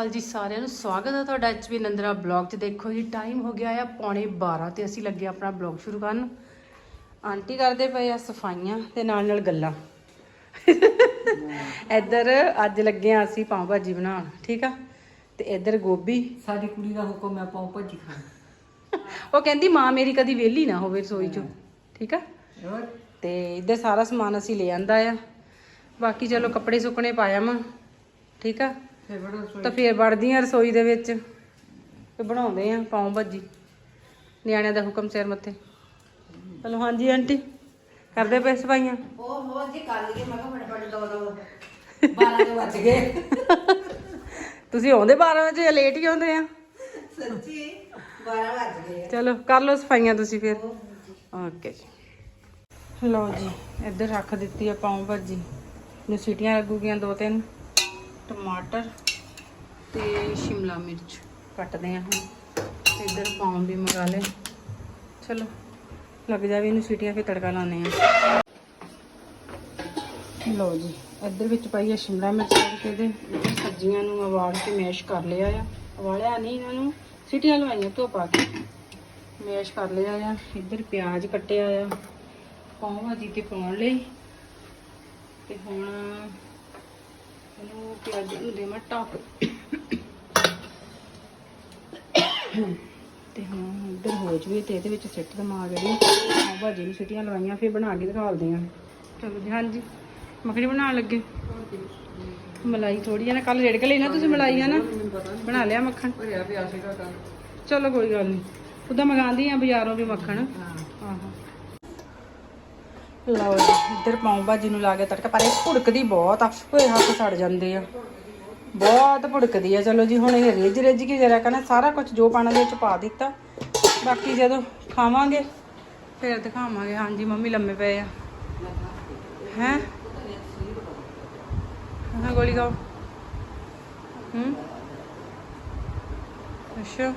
ਅਕਾਲ ਜੀ ਸਾਰਿਆਂ ਨੂੰ ਸਵਾਗਤ ਹੈ ਤੁਹਾਡਾ ਐਚਪੀ ਨੰਦਰਾ ਬਲੌਗ 'ਚ। ਦੇਖੋ ਜੀ ਟਾਈਮ ਹੋ ਗਿਆ ਆ ਪੌਣੇ 12 ਤੇ ਅਸੀਂ ਲੱਗੇ ਆਪਣਾ ਬਲੌਗ ਸ਼ੁਰੂ ਕਰਨ। ਆਂਟੀ ਕਰਦੇ ਪਏ ਆ ਸਫਾਈਆਂ ਤੇ ਨਾਲ ਨਾਲ ਗੱਲਾਂ। ਇੱਧਰ ਅੱਜ ਲੱਗੇ ਆ ਅਸੀਂ ਪਾਉ ਭਾਜੀ ਬਣਾਉਣ ਠੀਕ ਆ? ਤੇ ਇੱਧਰ ਗੋਭੀ। ਸਾਡੀ ਕੁੜੀ ਦਾ ਹੁਕਮ ਹੈ ਪਾਉ ਭੱਜੀ ਖਾਣ। ਉਹ ਕਹਿੰਦੀ ਮਾਂ ਮੇਰੀ ਕਦੀ ਵਿਹਲੀ ਨਾ ਹੋਵੇ ਰਸੋਈ 'ਚੋਂ ਠੀਕ ਆ? ਤੇ ਇੱਧਰ ਸਾਰਾ ਸਮਾਨ ਅਸੀਂ ਲੈ ਆਂਦਾ ਆ। ਬਾਕੀ ਚਲੋ ਕੱਪੜੇ ਸੁੱਕਣੇ ਪਾਇਆ ਮੈਂ ਠੀਕ ਆ? ਫਿਰ ਬੜਾ ਸੋਈ ਤਾਂ ਫੇਰ ਵੜਦੀ ਆ ਰਸੋਈ ਦੇ ਵਿੱਚ। ਤੇ ਬਣਾਉਂਦੇ ਆ ਪਾਉ ਭਾਜੀ। ਨਿਆਣਿਆਂ ਦਾ ਹੁਕਮ ਸਿਰ ਮੱਥੇ। ਚਲੋ ਹਾਂਜੀ ਆਂਟੀ ਕਰਦੇ ਪਏ ਸਫਾਈਆਂ? ਉਹ ਹੋ ਜੀ ਕਰ ਲਈਏ। ਮੈਂ ਕਿਹਾ ਫਟਾਫਟ ਦੋ ਦੋ। 12 ਦੇ ਵੱਜ ਗਏ। ਤੁਸੀਂ ਆਉਂਦੇ 12 ਵਜੇ ਜਾਂ ਲੇਟ ਹੀ ਆਉਂਦੇ ਆ? ਸੱਚੀ 12 ਵੱਜ ਗਏ ਚਲੋ ਕਰ ਲਓ ਸਫਾਈਆਂ ਤੁਸੀਂ ਫਿਰ। ਓਕੇ ਜੀ। ਲਓ ਜੀ ਇੱਧਰ ਰੱਖ ਦਿੱਤੀ ਆ ਪਾਉ ਭਾਜੀ। ਨੂੰ ਸੀਟੀਆਂ ਲੱਗੂਗੀਆਂ ਦੋ ਤਿੰਨ। ਟਮਾਟਰ ਤੇ ਸ਼ਿਮਲਾ ਮਿਰਚ ਕੱਟਦੇ ਆ ਹੁਣ। ਇੱਧਰ ਪਾਉਂ ਵੀ ਮੰਗਾ ਲਏ। ਚਲੋ, ਲੱਗ ਜਾਵੇ ਇਹਨੂੰ ਸੀਟੀਆਂ ਫਿਰ ਤੜਕਾ ਲਾਉਂਦੇ ਆ ਲਓ ਜੀ, ਇੱਧਰ ਵਿੱਚ ਪਾਈ ਆ ਸ਼ਿਮਲਾ ਮਿਰਚ ਕਰਕੇ ਇਹਦੇ ਸਬਜ਼ੀਆਂ ਨੂੰ ਉਬਾਲ ਕੇ ਮੈਸ਼ ਕਰ ਲਿਆ ਆ। ਉਬਾਲਿਆ ਨਹੀਂ ਇਹਨਾਂ ਨੂੰ, ਸੀਟੀਆਂ ਲਵਾਈਆਂ ਧੋ ਪਾ ਕੇ। ਮੈਸ਼ ਕਰ ਲਿਆ ਆ। ਇੱਧਰ ਪਿਆਜ਼ ਕੱਟਿਆ ਆ। ਪਾਉ ਭਾਜੀ ਤੇ ਪਾਉਣ ਲਈ। ਤੇ ਹੁਣ ਪਿਆਜ਼ ਨੂੰ ਤੇ ਹੁਣ ਇੱਧਰ ਹੋ ਜਵੇ ਤੇ ਇਹਦੇ ਵਿੱਚ ਸਿੱਟ ਦਮਾ ਜਿਹੜੀ ਭਾਜੀ ਨੂੰ ਸਿੱਟੀਆਂ ਲਵਾਈਆਂ ਫਿਰ ਬਣਾ ਕੇ ਦਿਖਾਲਦੇ ਆ ਚਲੋ ਜੀ ਹਾਂਜੀ। ਮੱਖਣੀ ਬਣਾਉਣ ਲੱਗੇ। ਮਲਾਈ ਥੋੜੀ ਜਿਹੀ ਨਾ ਕੱਲ ਰੇੜ ਕੇ ਲਈ ਨਾ ਤੁਸੀਂ ਮਲਾਈ ਆ ਨਾ? ਬਣਾ ਲਿਆ ਮੱਖਣ। ਚਲੋ ਕੋਈ ਗੱਲ ਨਹੀਂ ਉਦਾਂ ਮੰਗਾਉਂਦੀ ਆ ਬਾਜ਼ਾਰੋਂ ਵੀ ਮੱਖਣ। ਲਓ ਜੀ, ਇੱਧਰ ਪਾਉ ਭਾਜੀ ਨੂੰ ਲਾ ਕੇ ਤੜਕਾ, ਪਰ ਇਹ ਭੁੜਕਦੀ ਬਹੁਤ ਆ। ਹੋਏ ਹੱਥ ਸੜ ਜਾਂਦੇ ਆ। ਬਹੁਤ ਭੁੜਕਦੀ ਆ। ਚਲੋ ਜੀ, ਹੁਣ ਇਹ ਰਿੱਝ ਰਿੱਝ ਕੇ ਜਰਾ ਕਹਿੰਦਾ, ਸਾਰਾ ਕੁਝ ਜੋ ਪਾਣਾ ਦੇ ਵਿੱਚ ਪਾ ਦਿੱਤਾ। ਬਾਕੀ ਜਦੋਂ ਖਾਵਾਂਗੇ, ਫਿਰ ਦਿਖਾਵਾਂਗੇ। ਹਾਂਜੀ, ਮੰਮੀ ਲੰਮੇ ਪਏ ਆ। ਹੈ? ਹਾਂ, ਗੋਲੀ ਖਾਓ। ਹੂੰ? ਅੱਛਾ।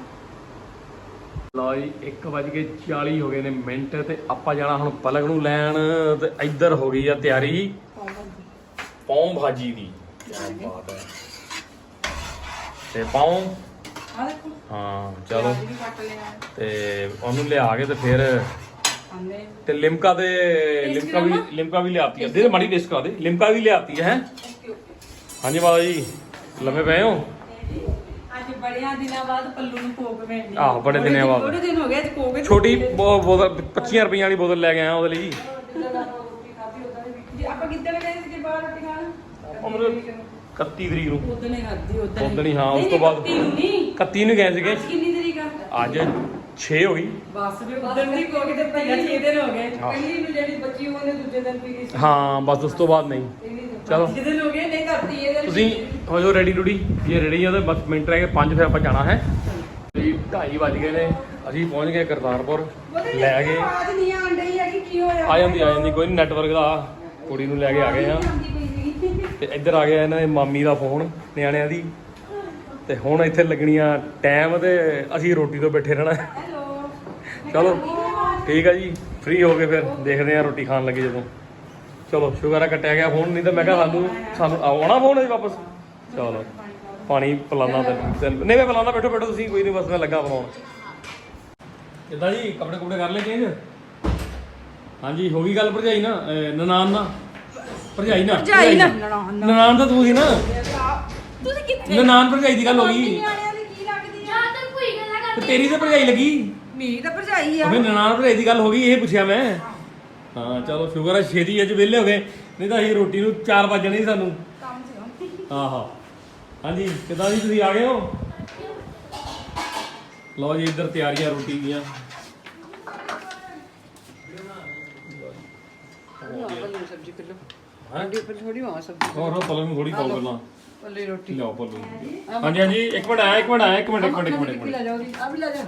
ਲਓ ਜੀ 1:40 ਹੋ ਗਏ ਨੇ ਮਿੰਟ ਤੇ ਆਪਾਂ ਜਾਣਾ ਹੁਣ ਪਲਕ ਨੂੰ ਲੈਣ ਤੇ ਇੱਧਰ ਹੋ ਗਈ ਆ ਤਿਆਰੀ। ਪੌਂ ਭਾਜੀ ਦੀ। ਕੀ ਬਾਤ ਹੈ। ਤੇ ਪੌਂ ਆ ਦੇਖੋ। ਹਾਂ ਚਲੋ। ਵੀ ਕੱਟ ਲਿਆ। ਤੇ ਉਹਨੂੰ ਲਿਆ ਕੇ ਤੇ ਫਿਰ ਆਂਦੇ ਤੇ ਲਿਮਕਾ ਦੇ ਲਿਮਕਾ ਵੀ ਲਿਮਕਾ ਵੀ ਲਿਆਤੀ ਹੈ ਦੇ ਮਾੜੀ ਟੇਸਟ ਕਰਾ ਦੇ। ਲਿਮਕਾ ਵੀ ਲਿਆਤੀ ਹੈ? ਹਾਂਜੀ ਬਾਬਾ ਜੀ ਲੰਮੇ ਪਏ ਹੋ? ਅੱਜ ਬੜਿਆਂ ਦਿਨਾਂ ਬਾਅਦ ਪੱਲੂ ਨੂੰ ਕੋਕ ਮਿਲਦੀ ਆਹੋ ਬੜੇ ਦਿਨਾਂ ਬਾਅਦ। ਥੋੜੇ ਦਿਨ ਹੋ ਗਏ ਅੱਜ ਕੋਕ ਹੀ ਛੋਟੀ ਬੋ- ਬੋਤਲ 25 ਰੁਪਈਆਂ ਵਾਲੀ ਬੋਤਲ ਲੈ ਕੇ ਆਇਆ ਉਹਦੇ ਲਈ। ਜੀ ਆਪਾਂ ਕਿੱਦਾਂ ਗਏ ਸੀ ਬਾਹਰ ਰੋਟੀ ਖਾਣ? ਉਮਰ 31 ਤਰੀਕ ਨੂੰ। ਉਦੋਂ ਹੀ ਖਾਦੀ ਉਦੋਂ ਉਦੋਂ ਹੀ ਹਾਂ ਉਸ ਤੋਂ ਬਾਅਦ ਨਹੀਂ। 31 ਨੂੰ ਗਏ ਸੀਗੇ। ਕਿੰਨੀ ਤਰੀਕ ਆ? ਅੱਜ 6 ਹੋ ਗਈ। ਬਸ ਵੀ ਉਦੋਂ ਦੀ ਕੋਕ ਤੇ ਪਈਆ 6 ਦਿਨ ਹੋ ਗਏ। ਪਹਿਲੀ ਨੂੰ ਜਿਹੜੀ ਬੱਚੀ ਉਹਨੇ ਦੂਜੇ ਦਿਨ ਪੀ ਗਈ ਸੀ। ਹਾਂ ਬਸ ਉਸ ਤੋਂ ਬਾਅਦ ਨਹੀਂ। ਚਲੋ। ਜਿਹਦੇ ਦਿਨ ਹੋ ਗਏ ਨਹੀਂ ਕਰਤੀ ਇਹ ਤੁਸੀਂ ਹੋ ਜਾਓ ਰੈਡੀ ਰੂਡੀ ਜੇ ਰੈਡੀ ਆ ਤਾਂ ਬਸ ਮਿੰਟ ਰਹਿ ਗਏ 5 ਫਿਰ ਆਪਾਂ ਜਾਣਾ ਹੈ। ਜੀ 2:30 ਵੱਜ ਗਏ ਨੇ। ਅਸੀਂ ਪਹੁੰਚ ਗਏ ਕਰਤਾਰਪੁਰ। ਲੈ ਗਏ। ਆਵਾਜ਼ ਨਹੀਂ ਆਣ ਰਹੀ ਹੈਗੀ ਕੀ ਹੋਇਆ? ਆ ਜਾਂਦੀ ਆ ਜਾਂਦੀ ਕੋਈ ਨਹੀਂ ਨੈਟਵਰਕ ਦਾ ਕੁੜੀ ਨੂੰ ਲੈ ਕੇ ਆ ਗਏ ਆ। ਤੇ ਇੱਧਰ ਆ ਗਿਆ ਇਹਨਾਂ ਦੇ ਮਾਮੀ ਦਾ ਫੋਨ ਨਿਆਣਿਆਂ ਦੀ। ਤੇ ਹੁਣ ਇੱਥੇ ਲੱਗਣੀਆਂ ਟਾਈਮ ਤੇ ਅਸੀਂ ਰੋਟੀ ਤੋਂ ਬੈਠੇ ਰਹਿਣਾ। ਚਲੋ ਠੀਕ ਆ ਜੀ। ਫ੍ਰੀ ਹੋ ਕੇ ਫਿਰ ਦੇਖਦੇ ਆ ਰੋਟੀ ਖਾਣ ਲੱਗੇ ਜਦੋਂ। ਚਲੋ ਸ਼ੁਕਰ ਆ ਕੱਟਿਆ ਗਿਆ ਫੋਨ ਨਹੀਂ ਤਾਂ ਮੈਂ ਕਿਹਾ ਸਾਨੂੰ ਸਾਨੂੰ ਆਉਣਾ ਫੋਨ ਹੈ ਵਾਪਸ। ਚਲੋ ਪਾਣੀ ਪਿਲਾਉਣਾ ਤੇ ਤੇ- ਨਹੀਂ ਮੈਂ ਪਿਲਾਉਣਾ ਬੈਠੋ ਬੈਠੋ ਤੁਸੀਂ ਕੋਈ ਨਹੀਂ ਬਸ ਮੈਂ ਲੱਗਾ ਬਣਾਉਣ। ਕਿੱਦਾਂ ਜੀ ਕੱਪੜੇ ਕੁਪੜੇ ਕਰ ਲਏ ਚੇਂਜ ਹਾਂਜੀ ਹੋ ਗਈ ਗੱਲ ਭਰਜਾਈ ਨਾ ਨਨਾਣ ਨਾ ਭਰਜਾਈ ਨਾ ਭਰਜਾਈ ਨਾ। ਨਨਾਣ ਤਾਂ ਤੂੰ ਸੀ ਨਾ। ਤੁਸੀਂ ਕਿੱਥੇ? ਨਨਾਣ ਭਰਜਾਈ ਦੀ ਗੱਲ ਹੋ ਗਈ। ਤੇਰੀ ਤਾਂ ਭਰਜਾਈ ਲੱਗੀ। ਮੇਰੀ ਤਾਂ ਭਰਜਾਈ ਆ। ਅਬੇ ਨਨਾਣ ਭਰਜਾਈ ਦੀ ਗੱਲ ਹੋ ਗਈ ਇਹ ਪੁੱਛਿਆ ਮੈਂ। ਹਾਂ ਚਲੋ ਸ਼ੁਕਰ ਹੈ ਛੇਤੀ ਅੱਜ ਵਿਹਲੇ ਹੋ ਗਏ। ਨਹੀਂ ਤਾਂ ਅਸੀਂ ਰੋਟੀ ਨੂੰ 4 ਵਜਣੇ ਸੀ ਸਾਨੂੰ। ਕੰਮ ਸੀ ਆਹਾ। ਹਾਂਜੀ ਕਿਦਾਂ ਜੀ ਤੁਸੀਂ ਆ ਗਏ ਹੋ? ਲਓ ਜੀ ਇੱਧਰ ਤਿਆਰੀਆਂ ਰੋਟੀ ਦੀਆਂ। ਸਬਜ਼ੀ ਕਿਲੋ ਹਾਂ? ਪਰ ਥੋੜੀ ਮਾਂ ਸਬਜ਼ੀ। ਹੋਰ ਹੋਰ ਪਲਕ ਨੂੰ ਥੋੜੀ ਪਾਉ ਕਰਨਾ ਪੱਲੇ ਰੋਟੀ। ਲਓ ਪਲਕ ਨੂੰ ਹਾਂਜੀ ਹਾਂਜੀ ਇੱਕ ਮਿੰਟ ਆਇਆ ਇੱਕ ਮਿੰਟ ਆਇਆ ਇੱਕ ਮਿੰਟ ਇੱਕ ਮਿੰਟ ਇੱਕ ਮਿੰਟ, ਲੈ ਜਾਓ ਆ ਵੀ ਲੈ ਜਾ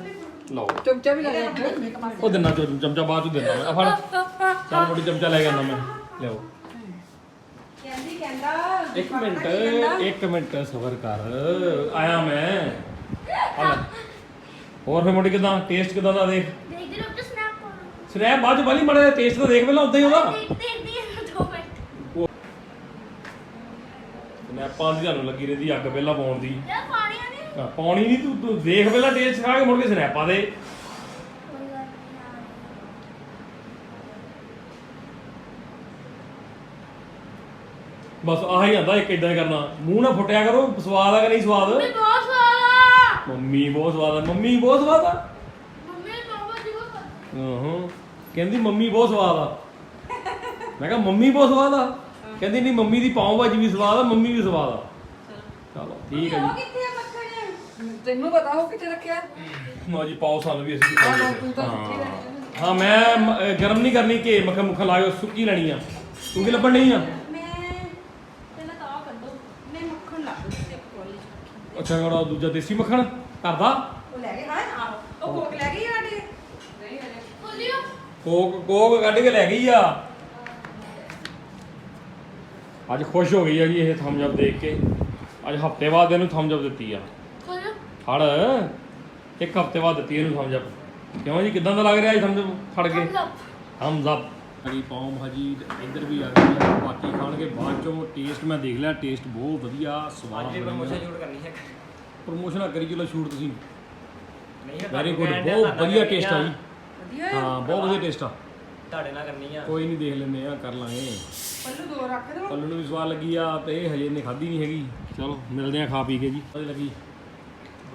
ਲਓ। ਚਮਚਾ ਵੀ ਲੈ ਜਾ ਉਹ ਦਿਨਾ ਚਮਚਾ ਬਾਅਦ ਚ ਦੇਣਾ ਮੈਂ। ਆ ਫੜ। ਚਾਰ ਮੋਟੀ ਚਮਚਾ ਲੈ ਕੇ ਆਉਂਦਾ ਮੈਂ। ਲਿਆਓ। ਕਹਿੰਦੀ ਕਹਿੰਦਾ ਇੱਕ ਮਿੰਟ ਇੱਕ ਮਿੰਟ ਸਬਰ ਕਰ। ਆਇਆ ਮੈਂ। ਆ ਲੈ। ਹੋਰ ਫੇ ਮੋਟੀ ਕਿਦਾਂ? ਟੇਸਟ ਕਿਦਾਂ ਦਾ ਦੇਖ? ਸਨੈਪ ਸਨੈਪ ਬਾਅਦ ਚ ਬਾਲੀ ਮੜਾ ਟੇਸਟ ਤਾਂ ਦੇਖ ਪਹਿਲਾਂ ਉਦਾਂ ਹੀ ਉਹਦਾ। ਦੇਖ ਦੇਖਦੀ ਹਾਂ ਦੋ ਮਿੰਟ। ਸਨੈਪਾਂ ਦੀ ਤੁਹਾਨੂੰ ਲੱਗੀ ਰਹਿੰਦੀ ਅੱਗ ਪਹਿਲਾਂ ਪਾਉਣ ਦੀ। ਯਾਰ ਆਹ, ਪਾਉਣੀ ਨਹੀਂ ਤੂੰ ਤੂੰ ਦੇਖ ਪਹਿਲਾਂ ਟੇਸਟ ਖਾ ਕੇ ਮੁੜ ਕੇ ਸਨੈਪਾਂ ਦੇ। ਬਸ ਆਹ ਹੀ ਆਂਦਾ ਇੱਕ ਇਦਾਂ ਕਰਨਾ। ਮੂੰਹ ਨਾ ਫੁੱਟਿਆ ਕਰੋ ਸਵਾਦ ਆ ਕਿ ਨਹੀਂ ਸਵਾਦ? ਮੰਮੀ ਬਹੁਤ ਸਵਾਦ ਆ। ਮੰਮੀ ਬਹੁਤ ਸਵਾਦ ਆ। ਮੰਮੀ ਬਹੁਤ ਸਵਾਦ ਆ? ਮੰਮੀ ਬਾਬਾ ਜੀ ਬਹੁਤ ਸਵਾਦ ਹਾਂ ਕਹਿੰਦੀ ਮੰਮੀ ਬਹੁਤ ਸਵਾਦ ਆ। ਮੈਂ ਕਿਹਾ ਮੰਮੀ ਬਹੁਤ ਸਵਾਦ ਆ? ਕਹਿੰਦੀ ਨਹੀਂ ਮੰਮੀ ਦੀ ਪਾਉ ਭਾਜੀ ਵੀ ਸਵਾਦ ਆ ਮੰਮੀ ਵੀ ਸਵਾਦ ਆ। ਚਲੋ। ਠੀਕ ਜੀ। ਕਿੱਥੇ ਆ ਮੱਖਣ ਤੈਨੂੰ ਪਤਾ ਹੋ ਕਿੱਥੇ ਰੱਖਿਆ? ਲਓ ਜੀ ਪਾਓ ਸਾਨੂੰ ਵੀ ਅਸੀਂ ਤੂੰ ਤਾਂ ਹਾਂ। ਸੁੱਕੀ ਹਾਂ ਮੈਂ ਮ- ਅਹ ਗਰਮ ਨਹੀਂ ਕਰਨੀ ਕਿ ਮੱਖਣ ਮੁੱਖਣ ਲਾ ਕੇ ਸੁੱਕੀ ਲੈਣੀ ਆ। ਤੂੰ ਕੀ ਲੱਭਣ ਨਹੀਂ ਆ? ਮੈਂ ਪਹਿਲਾਂ ਤਾਂ ਆ ਕੱਢੋ ਮੈਂ ਮੱਖਣ ਲਾ ਦੂੰ ਤੇ ਕੋਲੀ ਅੱਛਾ ਕਿਹੜਾ ਦੂਜਾ ਦੇਸੀ ਮੱਖਣ? ਕਰਦਾ ਉਹ ਲੈ ਗਏ ਹਾਂ ਆਹੋ। ਉਹ ਕੋਕ ਲੈ ਗਈ ਆਡੇ ਨਹੀਂ ਹਲੇ ਬੋਲਿਓ। ਕੋਕ ਕੋਕ ਕੱਢ ਕੇ ਲੈ ਗਈ ਆ। ਅੱਜ ਖੁਸ਼ ਹੋ ਗਈ ਆ ਜੀ ਇਹ ਥੰਬਸ ਅਪ ਦੇਖ ਕੇ। ਅੱਜ ਹਫ਼ਤੇ ਬਾਅਦ ਇਹਨੂੰ ਥੰਬਸ ਅਪ ਦਿੱਤੀ ਆ। ਫੜ। ਇੱਕ ਹਫ਼ਤੇ ਬਾਅਦ ਦਿੱਤੀ ਇਹਨੂੰ ਥੰਬਸ ਅਪ ਕਿਉਂ ਜੀ? ਕਿਦਾਂ ਦਾ ਲੱਗ ਰਿਹਾ ਜੀ ਅਪ ਫੜ ਕੇ। ਥੰਬਸ ਅਪ ਅੜੀ ਪਾਉ ਭਾਜੀ ਇੱਧਰ ਵੀ ਆ ਗਈ ਆ ਬਾਕੀ ਖਾਣਗੇ। ਬਾਅਦ ਚੋਂ ਟੇਸਟ ਮੈਂ ਦੇਖ ਲਿਆ ਟੇਸਟ ਬਹੁਤ ਵਧੀਆ ਸਵਾਦ ਪ੍ਰਮੋਸ਼ਨ ਸ਼ੂਟ ਕਰਨੀ ਹੈ। ਪ੍ਰਮੋਸ਼ਨ ਆ ਕਰੀ ਚਲੋ ਸ਼ੂਟ ਤੁਸੀਂ। ਵੈਰੀ ਗੁੱਡ ਬਹੁਤ ਵਧੀਆ ਟੇਸਟ ਆ। ਜੀ। ਵਧੀਆ ਹਾਂ। ਬਹੁਤ ਵਧੀਆ ਟੇਸਟ ਆ। ਤੁਹਾਡੇ ਨਾਲ ਕਰਨੀ ਆ। ਕੋਈ ਨਹੀਂ ਦੇਖ ਲੈਂਦੇ ਆ ਕਰ ਲਾਂਗੇ। ਪੱਲੂ ਦੋ ਰੱਖ ਦੇ। ਪੱਲੂ ਨੂੰ ਵੀ ਸਵਾਦ ਲੱਗੀ ਆ ਤੇ ਇਹ ਹਜੇ ਇਹਨੇ ਖਾਧੀ ਨਹੀਂ ਹੈਗੀ। ਚਲੋ ਮਿਲਦੇ ਆ ਖਾ ਪੀ ਕੇ ਜੀ। ਵਧੀਆ ਲੱਗੀ।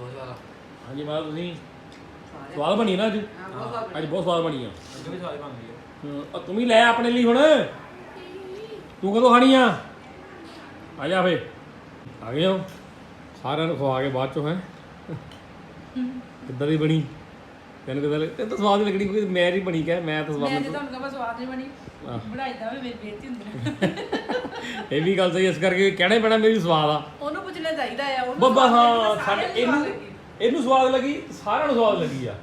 ਬਹੁਤ ਜ਼ਿਆਦਾ ਹਾਂਜੀ ਮਾਤਾ ਤੁਸੀਂ ਸਵਾਦ ਬਣੀ ਨਾ ਅੱਜ? ਅੱਜ ਬਹੁਤ ਸਵਾਦ ਬਣੀ ਆ। ਅੱਗੇ ਵੀ ਸਵਾਦ ਬਣਦੀ ਹੈ ਹਾਂ, ਆ ਤੂੰ ਵੀ ਲੈ ਆਪਣੇ ਲਈ ਹੁਣ। ਤੂੰ ਕਦੋਂ ਖਾਣੀ ਆ? ਆ ਜਾ ਫੇ। ਆ ਗਏ ਹੋ। ਸਾਰਿਆਂ ਨੂੰ ਖਵਾ ਕੇ ਬਾਅਦ ਚੋਂ ਹੈ। ਕਿੱਦਾਂ ਦੀ ਬਣੀ? ਤੈਨੂੰ ਕਿੱਦਾਂ ਲੱਗ ਤੈਨੂੰ ਤਾਂ ਸਵਾਦ ਹੀ ਲੱਗਣੀ ਕਿਉਂਕਿ ਮੈਂ ਨਹੀਂ ਬਣੀ ਕਹਿ ਮੈਂ ਤਾਂ ਸਵਾਦ ਮੈਂ ਜੇ ਤੁਹਾਨੂੰ ਕਹਾਂ ਸਵਾਦ ਨਹੀਂ ਬਣੀ। ਬਣਾਈ ਤਾਂ ਵੀ ਮੇਰੀ ਬੇਇੱਜ਼ਤੀ ਹੁੰਦੀ ਇਹ ਵੀ ਗੱਲ ਸਹੀ ਇਸ ਕਰਕੇ ਕਹਿਣਾ ਹੀ ਪੈਣਾ ਮੇਰੀ ਸਵਾਦ ਆ। ਉਹਨੂੰ ਪੁੱਛਣਾ ਚਾਹੀਦਾ ਆ ਉਹਨੂੰ ਬੱਬਾ ਹਾਂ ਸਾਡੇ ਇਹਨੂੰ। ਇਹਨੂੰ ਸਵਾਦ ਲੱਗੀ ਸਾਰਿਆਂ ਨੂੰ ਸਵਾਦ ਲੱਗੀ ਆ।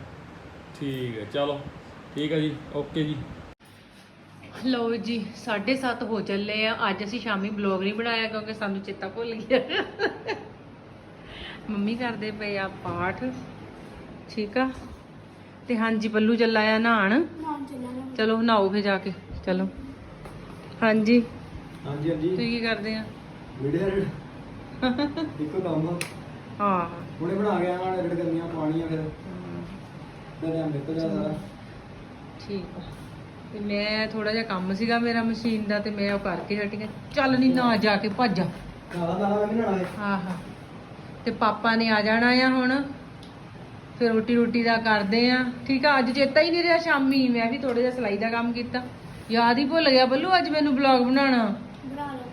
ਠੀਕ ਹੈ ਚਲੋ ਠੀਕ ਹੈ ਜੀ ਓਕੇ ਜੀ। ਲੋ ਜੀ 7:30 ਹੋ ਚੱਲੇ ਆ। ਅੱਜ ਅਸੀਂ ਸ਼ਾਮੀ ਬਲੌਗ ਨਹੀਂ ਬਣਾਇਆ ਕਿਉਂਕਿ ਸਾਨੂੰ ਚੇਤਾ ਭੁੱਲ ਗਿਆ। ਮੰਮੀ ਕਰਦੇ ਪਏ ਆ ਪਾਠ। ਠੀਕ ਆ? ਤੇ ਹਾਂਜੀ ਪੱਲੂ ਚੱਲਾ ਆ ਨਹਾਣ ਚਲੋ ਨਹਾਓ ਫੇ ਜਾ ਕੇ। ਚਲੋ। ਹਾਂਜੀ। ਹਾਂਜੀ ਹਾਂਜੀ। ਤੁਸੀਂ ਕੀ ਕਰਦੇ ਆ? ਵੀਡੀਓ ਇੱਕੋ ਕੰਮ ਆ। ਹਾਂ। ਹੁਣੇ ਬਣਾ ਕੇ ਆਵਾਂ ਐਡਿਟ ਕਰਨੀਆਂ ਪਾਣੀਆਂ ਫਿਰ। ਤੇ ਟਾਈਮ ਨਿਕਲ ਜਾ ਸਾਰਾ ਠੀਕ ਆ। ਤੇ ਮੈਂ ਥੋੜਾ ਜਿਹਾ ਕੰਮ ਸੀਗਾ ਮੇਰਾ ਮਸ਼ੀਨ ਦਾ ਤੇ ਮੈਂ ਉਹ ਕਰਕੇ ਹਟੀ ਆ। ਚੱਲ ਨਹੀਂ ਨਾ ਜਾ ਕੇ ਭੱਜ ਆ। ਕਾਲਾ ਕਾਲਾ ਵੀ ਨਹੀਂ ਬਣਾਏ ਆਹਾ ਤੇ ਪਾਪਾ ਨੇ ਆ ਜਾਣਾ ਆ ਹੁਣ। ਫਿਰ ਰੋਟੀ ਰੋਟੀ ਦਾ ਕਰਦੇ ਆ। ਠੀਕ ਆ ਅੱਜ ਚੇਤਾ ਹੀ ਨਹੀਂ ਰਿਹਾ ਸ਼ਾਮੀ ਮੈਂ ਵੀ ਥੋੜਾ ਜਿਹਾ ਸਲਾਈ ਦਾ ਕੰਮ ਕੀਤਾ। ਯਾਦ ਹੀ ਭੁੱਲ ਗਿਆ ਬੱਲੂ ਅੱਜ ਮੈਨੂੰ ਬਲੌਗ ਬਣਾਉਣਾ।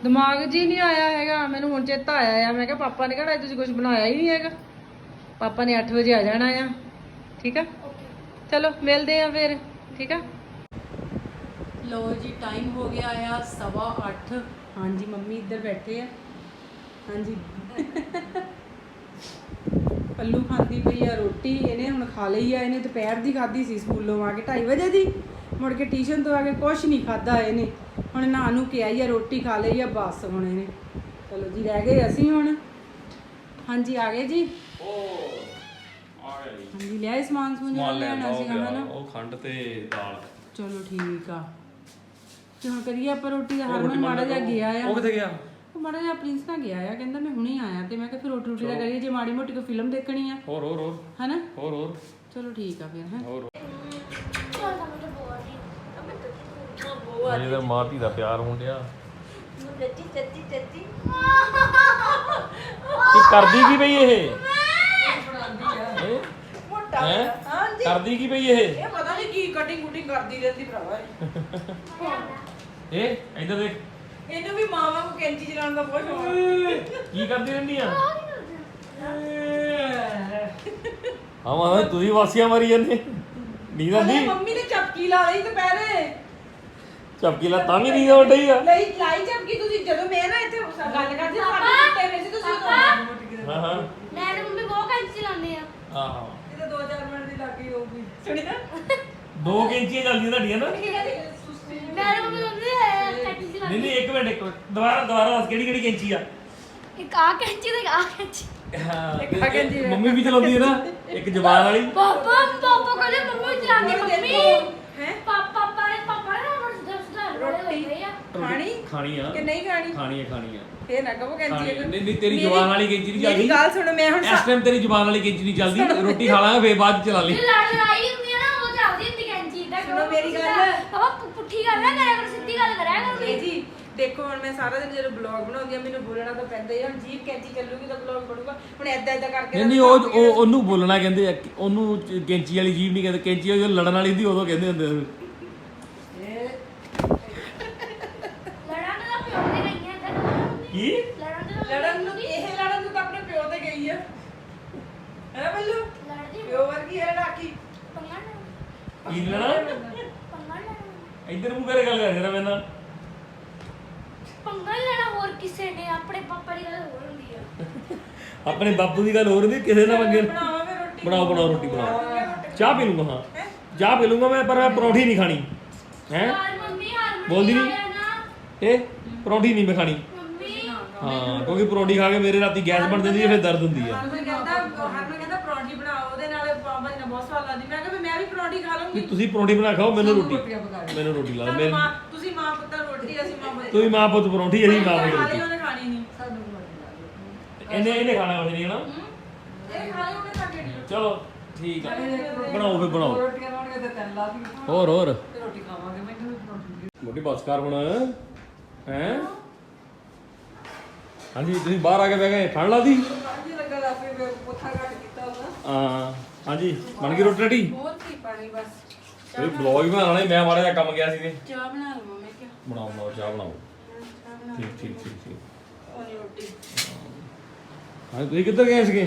ਦਿਮਾਗ 'ਚ ਹੀ ਨਹੀਂ ਆਇਆ ਹੈਗਾ। ਮੈਨੂੰ ਹੁਣ ਚੇਤਾ ਆਇਆ ਆ। ਮੈਂ ਕਿਹਾ, ਪਾਪਾ ਨੇ ਕਿਹਾ ਤੁਸੀਂ ਕੁਝ ਬਣਾਇਆ ਹੀ ਨਹੀਂ ਹੈਗਾ। ਪਾਪਾ ਨੇ 8 ਵਜੇ ਆ ਜਾਣਾ ਆ। ਠੀਕ ਆ? ਚਲੋ, ਮਿਲਦੇ ਆ ਫਿਰ। ਠੀਕ ਆ? ਲੋ ਜੀ ਟਾਈਮ ਹੋ ਗਿਆ ਆ ਸਵਾ 8 ਹਾਂਜੀ, ਮੰਮੀ ਇੱਧਰ ਬੈਠੇ ਆ। ਹਾਂਜੀ। ਪੱਲੂ ਖਾਂਦੀ ਪਈ ਆ ਰੋਟੀ। ਇਹਨੇ ਹੁਣ ਖਾ ਲਈ ਆ। ਇਹਨੇ ਦੁਪਹਿਰ ਦੀ ਖਾਧੀ ਸੀ ਸਕੂਲੋਂ ਆ ਕੇ। 2:30 ਵਜੇ ਦੀ। ਮੁੜ ਕੇ ਟਿਊਸ਼ਨ ਤੋਂ ਆ ਕੇ ਕੁਛ ਨਹੀਂ ਖਾਦਾ ਇਹਨੇ। ਹੁਣ ਨਾ ਨੂੰ ਕਿ ਆਈ ਆ ਰੋਟੀ ਖਾ ਲਈ ਆ ਬਸ ਹੁਣ ਇਹਨੇ। ਚਲੋ ਜੀ ਰਹਿ ਗਏ ਅਸੀਂ ਹੁਣ। ਹਾਂਜੀ ਆ ਗਏ ਜੀ? ਆ ਗਿਆ ਜੀ। ਹਾਂਜੀ ਲਿਆਏ ਸਮਾਨ ਜਿਹੜਾ ਲੈਣਾ ਸੀਗਾ ਹਨਾ? ਉਹ ਖੰਡ ਤੇ ਦਾਲ। ਚਲੋ ਠੀਕ ਆ। ਤੇ ਹੁਣ ਕਰੀਏ ਆਪਾਂ ਰੋਟੀ ਦਾ ਹਰਮਨ ਮਾੜਾ ਜਿਹਾ ਗਿਆ ਆ। ਉਹ ਕਿੱਥੇ ਗਿਆ? ਉਹ ਮਾੜਾ ਜਿਹਾ ਪ੍ਰਿੰਸ ਨਾਲ ਗਿਆ ਆ ਕਹਿੰਦਾ ਮੈਂ ਹੁਣੇ ਆਇਆ ਤੇ ਮੈਂ ਕਿਹਾ ਫਿਰ ਰੋਟੀ ਰੋਟੀ ਦਾ ਕਰੀਏ ਜੇ ਮਾੜੀ ਮੋਟੀ ਕੋਈ ਫਿਲਮ ਦੇਖਣੀ ਆ। ਹੋਰ ਹੋਰ ਹੋਰ। ਹਨਾ? ਹੋਰ ਹੋਰ। ਚਲੋ ਠੀਕ ਆ ਫਿਰ ਹੈ ਹੋਰ ਚੱਲ ਤਾਂ ਮੈਨੂੰ ਬੋਲ ਰਹੀ ਅਜੇ ਤਾਂ ਮਾਂ ਧੀ ਦਾ ਪਿਆਰ ਹੋਣ ਡਿਆ। ਚੱਚੀ ਚੱਚੀ ਚੱਚੀ ਕੀ ਕਰਦੀ ਕੀ ਪਈ ਇਹ? ਮੋਟਾ ਹੈ? ਹਾਂਜੀ। ਕਰਦੀ ਕੀ ਪਈ ਇਹ? ਇਹ ਪਤਾ ਨਹੀਂ ਕੀ ਕਟਿੰਗ ਕੁਟਿੰਗ ਕਰਦੀ ਰਹਿੰਦੀ ਭਰਾਵਾ ਇਹ। ਇਹ ਇੱਧਰ ਦੇਖ। ਇਹਨੂੰ ਵੀ ਮਾਂ ਵਾਂਗ ਕੈਂਚੀ ਚਲਾਉਣ ਦਾ ਬਹੁਤ ਸ਼ੌਕ ਕੀ ਕਰਦੀ ਰਹਿੰਦੀ ਆ? ਹਾਂ ਮਾਂ ਤੁਸੀਂ ਵਾਸੀਆਂ ਮਾਰੀ ਜਾਂਦੇ। ਨੀਂਦ ਆਂਦੀ ਮੰਮੀ ਨੇ ਚਪਕੀ ਲਾ ਲਈ ਦੁਪਹਿਰੇ। ਚਪਕੀ ਲਾ ਤਾਂ ਵੀ ਨੀਂਦ ਆਉਣ ਡਈ ਆ। ਲਈ ਲਾਈ ਚਪਕੀ ਤੁਸੀਂ ਜਦੋਂ ਮੈਂ ਨਾ ਇੱਥੇ ਗੱਲ ਕਰਦੀ ਵੇ ਸੀ ਤੁਸੀਂ ਉਦੋਂ ਹਾਂ ਹਾਂ। ਮੈਂ ਤੇ ਮੰਮੀ ਬਹੁਤ ਕੰਚ ਚਲਾਉਂਦੇ ਆ ਆਹੋ ਕਿਤੇ 2-4 ਮਿੰਟ ਦੀ ਲੱਗੀ ਹੋਊਗੀ। ਸੁਣਿਆ ਦੋ ਕੈਂਚੀਆਂ ਚੱਲਦੀਆਂ ਤੁਹਾਡੀਆਂ ਨਾ? ਮੈਂ ਤੇ ਮੰਮੀ ਹੈ ਕੰਚ ਨਹੀਂ ਚਲਾਉਂਦੀ। ਨਹੀਂ ਇੱਕ ਮਿੰਟ ਇੱਕ ਮਿੰਟ। ਦੁਬਾਰਾ ਦੁਬਾਰਾ ਦੱਸ ਕਿਹੜੀ ਕਿਹੜੀ ਕੈਂਚੀ ਆ? ਇੱਕ ਆ ਕੰਚ ਤੇ ਆ ਕੰਚ ਹਾਂ ਇੱਕ ਆ ਕੈਂਚੀ ਵੇਖ। ਮੰਮੀ ਵੀ ਚਲਾਉਂਦੀ ਹੈ ਨਾ ਇੱਕ ਜ਼ਬਾਨ ਵਾਲੀ। ਪਾਪਾ ਪਾਪਾ ਕਹਿੰਦੇ ਮੰਮੀ ਚਲਾਉਂਦੀ ਮੰਮੀ। ਹੈ? ਪਾਪਾ ਪਾਪਾ ਪਾਪਾ ਨਾ ਹੁਣ ਦਸ ਦਾ ਰੋਟੀ। ਰੋਟੀ ਖਾਣੀ ਆ। ਕਿ ਨਹੀਂ ਖਾਣੀ? ਖਾਣੀ ਆ ਖਾਣੀ ਆ। ਫੇਰ ਨਾ ਕਹੋ ਕੈਂਚੀ ਖਾਣੀ ਆ। ਨਹੀਂ ਨਹੀਂ ਤੇਰੀ ਮੇਰੀ- ਜ਼ੁਬਾਨ ਵਾਲੀ ਕੈਂਚੀ ਨਹੀਂ ਮੇਰੀ ਚੱਲਦੀ ਗੱਲ ਸੁਣੋ ਮੈਂ ਹੁਣ ਇਸ ਟਾਈਮ ਤੇਰੀ ਜ਼ੁਬਾਨ ਵਾਲੀ ਕੈਂਚੀ ਨਹੀਂ ਚੱਲਦੀ। ਰੋਟੀ ਖਾ ਲਾਂਗੇ ਫੇਰ ਬਾਅਦ ਚ ਚਲਾ ਲਈ। ਜੇ ਲੜ ਲੜਾਈ ਹੁੰਦੀ ਆ ਨਾ ਉਹ ਚੱਲਦੀ ਹੁੰਦੀ ਕੈਂਚੀ ਦਾ ਸੁਣੋ ਮੇਰੀ ਗੱਲ। ਪਾਪਾ ਪੁੱਠੀ ਗੱਲ ਨਾ ਕਰਿਆ ਕਰੋ ਸਿੱਧੀ ਗੱਲ ਕਰਿਆ ਕਰੋ ਇਹ ਜੀ ਦੇਖੋ ਹੁਣ ਮੈਂ ਸਾਰਾ ਦਿਨ ਜਦੋਂ ਬਲੌਗ ਬਣਾਉਂਦੀ ਆ ਮੈਨੂੰ ਬੋਲਣਾ ਤਾਂ ਪੈਂਦਾ ਹੀ ਆ। ਹੁਣ ਜੀਭ ਕੈਂਚੀ ਚੱਲੂਗੀ ਤਾਂ ਬਲੌਗ ਬਣੂਗਾ। ਹੁਣ ਐਦਾਂ ਐਦਾਂ ਕਰਕੇ ਨਹੀਂ ਨਹੀਂ ਉਹ ਉਹ ਉਹਨੂੰ ਬੋਲਣਾ ਕਹਿੰਦੇ ਆ ਕਿ ਉਹਨੂੰ ਚ- ਕੈਂਚੀ ਵਾਲੀ ਜੀਭ ਨਹੀਂ ਕਹਿੰਦੇ। ਕੈਂਚੀ ਵਾਲੀ ਜਦੋਂ ਲੜਨ ਵਾਲੀ ਹੁੰਦੀ ਉਦੋਂ ਕਹਿੰਦੇ ਹੁੰਦੇ ਆ। ਲੜਾਂ ਦਾ ਪਿਓ ਦੇ ਗਈਆਂ ਤਾਂ ਕੀ ਲੜਾਂ ਦਾ ਲੜਨ ਨੂੰ ਇਹ ਲੜਨ ਨੂੰ ਤਾਂ ਆਪਣੇ ਪਿਓ ਤੇ ਗਈ ਆ ਹੈ ਬੱਲੂ ਲੜਦੀ ਪਿਓ ਵਰਗੀ ਹੈ ਰਾਖੀ ਪੰਗਾ ਨਾ ਕੀ ਪੰਗਾ ਨਾ ਇੱਧਰ ਮੂੰਹ ਕਰੇ ਗੱਲ ਕਰ ਜਰਾ ਮੇਰੇ ਨਾਲ। ਪੰਗਾ ਹੀ ਲੈਣਾ ਹੋਰ ਕਿਸੇ ਨੇ ਆਪਣੇ ਪਾਪਾ ਦੀ ਗੱਲ ਹੋਰ ਹੁੰਦੀ ਆ। ਆਪਣੇ ਬਾਪੂ ਦੀ ਗੱਲ ਹੋਰ ਹੁੰਦੀ ਕਿਸੇ ਨਾਲ ਮੰਗੇ ਬਣਾਵਾ ਮੈਂ ਰੋਟੀ। ਬਣਾਓ ਬਣਾਓ ਰੋਟੀ ਬਣਾਓ। ਚਾਹ ਪੀ ਲੂੰਗਾ ਹਾਂ। ਚਾਹ ਪੀ ਲੂੰਗਾ ਮੈਂ ਪਰ ਮੈਂ ਪਰੌਂਠੀ ਨਹੀਂ ਖਾਣੀ। ਹੈ? ਯਾਰ ਮੰਮੀ ਹਾਰ ਬੋਲਦੀ ਨਹੀਂ? ਨਾ? ਇਹ? ਪਰੌਂਠੀ ਨਹੀਂ ਮੈਂ ਖਾਣੀ। ਮੰਮੀ। ਹਾਂ ਕਿਉਂਕਿ ਪਰੌਂਠੀ ਖਾ ਕੇ ਮੇਰੇ ਰਾਤੀ ਗੈਸ ਬਣ ਜਾਂਦੀ ਹੈ ਫਿਰ ਦਰਦ ਹੁੰਦੀ ਕਹਿੰਦਾ ਹਰਮਨ ਕਹਿੰਦਾ ਪਰੌਂਠੀ ਬਣਾਓ ਉਹਦੇ ਨਾਲ ਪਾਉ ਭਾਜੀ ਨਾਲ ਬਹੁਤ ਸਵਾਦ ਲੱਗਦੀ ਮੈਂ ਕਿਹਾ ਵੀ ਮੈਂ ਵੀ ਪਰੌਂਠੀ ਖਾ ਵੀ ਤੁਸੀਂ ਪਰੌਂਠੀ ਬਣਾ ਖਾਓ ਮੈਨੂੰ ਰੋਟੀ। ਮੈਨੂੰ ਰੋਟੀ ਲਾ ਮਾਂ ਤੁਸੀਂ ਮਾਂ ਪੁੱਤਰ ਰੋਟੀ ਅਸੀਂ ਮਾਂ ਪੁੱਤਰ ਤੁਸੀਂ ਮਾਂ ਪੁੱਤ ਪਰੌਂਠੀ ਅਸੀਂ ਮਾਂ ਪੁੱਤ ਖਾ ਲਈ ਰੋਟੀ। ਉਹਨੇ ਖਾਣੀ ਨਹੀਂ। ਇਹਨੇ ਇਹਨੇ ਖਾਣਾ ਕੁਝ ਨਹੀਂ ਹਨਾ? ਇਹ ਖਾ ਲਈ ਉਹਨੇ ਖਾ ਕੇ ਨਹੀਂ ਚਲੋ ਠੀਕ ਆ। ਬਣਾਓ ਫੇ ਬਣਾਓ। ਰੋਟੀਆਂ ਲਾਉਣਗੇ ਤੇ ਤੈਨੂੰ ਲਾ ਦੀ ਹੋਰ ਹੋਰ। ਰੋਟੀ ਖਾਵਾਂਗੇ ਮੈਨੂੰ ਵੀ ਪਰੌਂਠੀ ਮੋਟੀ ਬਸ ਕਰ ਹੁਣ ਹੈ? ਹਾਂਜੀ ਤੁਸੀਂ ਬਾਹਰ ਆ ਕੇ ਬਹਿ ਗਏ ਹਾਂਜੀ ਲੱਗਾ ਲਾ ਫੇ ਪੁੱਠਾ ਘੱਟ ਕੀਤਾ ਉਹਦਾ ਹਾਂ। ਹਾਂਜੀ ਬਣ ਗਈ ਰੋਟੀ ਰਾਟੀ ਹੋਰ ਕੀ ਪਾਣੀ ਬਸ। ਇਹ ਬਲੌਗ ਵੀ ਬਣਾਉਣਾ ਸੀ, ਮੈਂ ਮਾੜਾ ਜਿਹਾ ਕੰਮ ਗਿਆ ਸੀ ਤੇ। ਚਾਹ ਬਣਾ ਲਵਾਂ ਮੈਂ ਕਿਹਾ। ਬਣਾਓ ਬਣਾਓ ਚਾਹ ਬਣਾਓ। ਠੀਕ ਠੀਕ ਠੀਕ ਠੀਕ। ਉਹਨੀ ਰੋਟੀ? ਹਾਂ ਤੁਸੀਂ ਕਿੱਧਰ ਗਏ ਸੀਗੇ?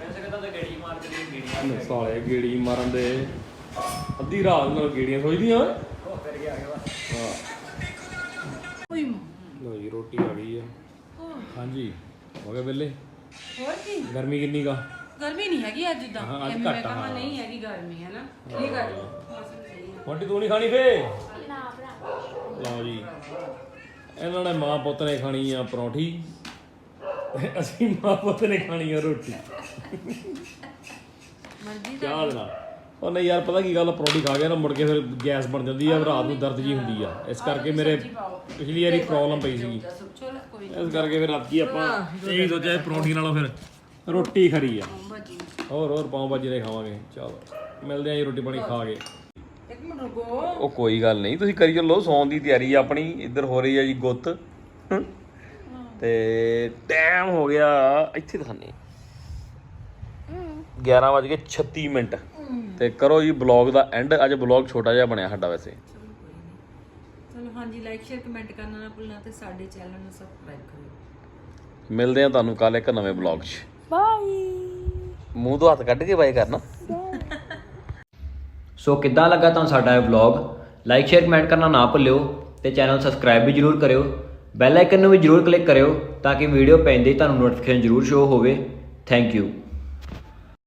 ਮੈਂ ਸਕਦਾ ਤਾਂ ਗੇੜੀ ਮਾਰ ਕੇ ਗੇੜੀਆਂ ਸਾਲੇ ਗੇੜੀ ਮਾਰਨ ਦੇ। ਅੱਧੀ ਰਾਤ ਨਾਲ ਗੇੜੀਆਂ ਸੋਚਦੀਆਂ ਓਏ। ਉਹ ਫਿਰ ਗਿਆ ਗਿਆ ਓਏ ਲੋ ਜੀ ਰੋਟੀ ਆ ਗਈ ਹੈ ਹਾਂਜੀ ਹੋ ਗਏ ਵੇਲੇ। ਹੋਰ ਕੀ? ਗਰਮੀ ਕਿੰਨੀ ਕਾ ਗਰਮੀ ਨਹੀਂ ਹੈਗੀ ਅੱਜ ਇਦਾਂ ਹਾਂ, ਅੱਜ ਐਵੇਂ ਮੈਂ ਘੱਟ ਆ, ਕਹਾਂ ਹਾਂ। ਨਹੀਂ ਹੈਗੀ ਗਰਮੀ ਹੈ ਨਾ? ਠੀਕ ਹੈ। ਮੌਸਮ ਸਹੀ ਹੈ ਰੋਟੀ ਤੂੰ ਨਹੀਂ ਖਾਣੀ ਫੇ? ਨਾ ਭਰਾ। ਲਓ ਜੀ। ਇਹਨਾਂ ਨੇ ਮਾਂ ਪੁੱਤ ਨੇ ਖਾਣੀ ਆ ਪਰੌਂਠੀ। ਤੇ ਅਸੀਂ ਮਾਂ ਪੁੱਤ ਨੇ ਖਾਣੀ ਆ ਰੋਟੀ। ਮਰਜ਼ੀ ਚਾਹ ਦੇ ਨਾਲ ਉਹ ਨਹੀਂ ਯਾਰ ਪਤਾ ਕੀ ਗੱਲ ਆ, ਪਰੌਂਠੀ ਖਾ ਕੇ ਨਾ ਮੁੜ ਕੇ ਫਿਰ ਗੈਸ ਬਣ ਜਾਂਦੀ ਆ ਰਾਤ ਨੂੰ ਦਰਦ ਜੀ ਹੁੰਦੀ ਆ। ਇਸ ਕਰਕੇ ਮੇਰੇ ਪਿਛਲੀ ਵਾਰੀ ਪ੍ਰੋਬਲਮ ਪਈ ਸੀਗੀ ਚਲ ਕੋਈ ਇਸ ਕਰਕੇ ਫਿਰ ਰਾਤੀ ਆਪਾਂ ਇਹ ਸੋਚਿਆ ਪਰੌਂਠੀ ਨਾਲੋਂ ਫਿਰ ਰੋਟੀ ਖਰੀ ਆ। ਭਾਜੀ ਹੋਰ ਹੋਰ ਪਾਉ ਭਾਜੀ ਨੇ ਖਾਵਾਂਗੇ। ਚਲੋ ਮਿਲਦੇ ਆਂ ਜੀ ਰੋਟੀ ਪਾਣੀ ਖਾ ਕੇ। ਇੱਕ ਮਿੰਟ ਰੁਕੋ। ਉਹ ਕੋਈ ਗੱਲ ਨਹੀਂ ਤੁਸੀਂ ਕਰੀ ਚੱਲੋ ਸੌਣ ਦੀ ਤਿਆਰੀ ਆ ਆਪਣੀ। ਇੱਧਰ ਹੋ ਰਹੀ ਆ ਜੀ ਗੁੱਤ। ਤੇ ਟਾਈਮ ਹੋ ਗਿਆ ਇੱਥੇ ਦਿਖਾਣੇ 11 ਵਜ ਕੇ 36 ਮਿੰਟ। ਤੇ ਕਰੋ ਜੀ ਬਲੌਗ ਦਾ ਐਂਡ। ਅੱਜ ਬਲੌਗ ਛੋਟਾ ਜਿਹਾ ਬਣਿਆ ਸਾਡਾ ਵੈਸੇ। ਚਲੋ ਹਾਂਜੀ ਲਾਈਕ ਸ਼ੇਅਰ ਕਮੈਂਟ ਕਰਨਾ ਨਾ ਭੁੱਲਣਾ ਤੇ ਸਾਡੇ ਚੈਨਲ ਨੂੰ ਸਬਸਕ੍ਰਾਈਬ ਕਰਿਓ। ਮਿਲਦੇ ਆ ਤੁਹਾਨੂੰ ਕੱਲ ਇੱਕ ਨਵੇਂ ਬਲੌਗ 'ਚ। ਬਾਈ ਮੂੰਹ ਤੋਂ ਹੱਥ ਕੱਢ ਕੇ ਬਾਏ ਕਰਨਾ। ਸੋ ਕਿੱਦਾਂ ਲੱਗਾ ਤੁਹਾਨੂੰ ਸਾਡਾ ਇਹ ਵਲੌਗ ਲਾਈਕ ਸ਼ੇਅਰ ਕਮੈਂਟ ਕਰਨਾ ਨਾ ਭੁੱਲਿਓ ਤੇ ਚੈਨਲ ਸਬਸਕ੍ਰਾਈਬ ਵੀ ਜਰੂਰ ਕਰਿਓ। ਬੈਲ ਆਈਕਨ ਨੂੰ ਵੀ ਜਰੂਰ ਕਲਿੱਕ ਕਰਿਓ ਤਾਂ ਕਿ ਵੀਡੀਓ ਪੈਂਦੇ ਹੀ ਤੁਹਾਨੂੰ ਨੋਟੀਫਿਕੇਸ਼ਨ ਜਰੂਰ ਸ਼ੋ ਹੋਵੇ। Thank you